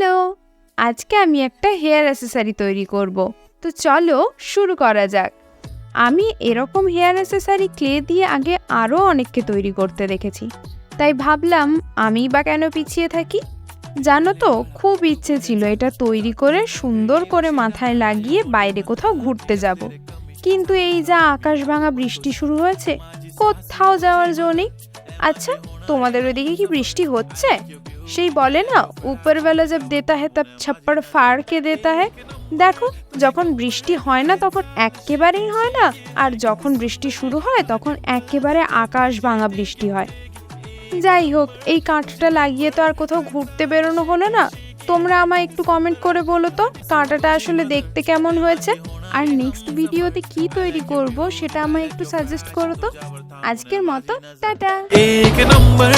Hello আজকে আমি একটা হেয়ার অ্যাসেসারি তৈরি করব। তো চলো শুরু করা যাক। আমি এরকম হেয়ার অ্যাসেসারি ক্লে দিয়ে আগে আরও অনেককে তৈরি করতে দেখেছি। তাই ভাবলাম আমি বা কেন পিছিয়ে থাকি? জানো তো, খুব ইচ্ছে ছিল এটা তৈরি করে সুন্দর করে মাথায় লাগিয়ে বাইরে কোথাও ঘুরতে যাব। কিন্তু এই যা আকাশ ভাঙা বৃষ্টি শুরু হয়েছে, কোথাও যাওয়ার জো নেই। আচ্ছা তোমাদের ওইদিকে কি বৃষ্টি হচ্ছে? সেই বলে না, উপরওয়ালা জব দেতা হে তব ছাপ্পড় ফাড় কে দেতা হে দেখো, যখন বৃষ্টি হয় না, তখন একেবারেই হয় না, আর যখন বৃষ্টি শুরু হয়, তখন একেবারে আকাশ ভাঙা বৃষ্টি হয়। যাই হোক, এই কাঠটা লাগিয়ে তো আর কোথাও ঘুরতে বেরোনো হলো না। তোমরা আমায় একটু কমেন্ট করে বলো তো, কাঁটাটা আসলে দেখতে কেমন হয়েছে? আর নেক্সট ভিডিওতে কি তৈরি করব সেটা আমায় একটু সাজেস্ট করো তো। আজকের মতো, টাটা। এক নম্বর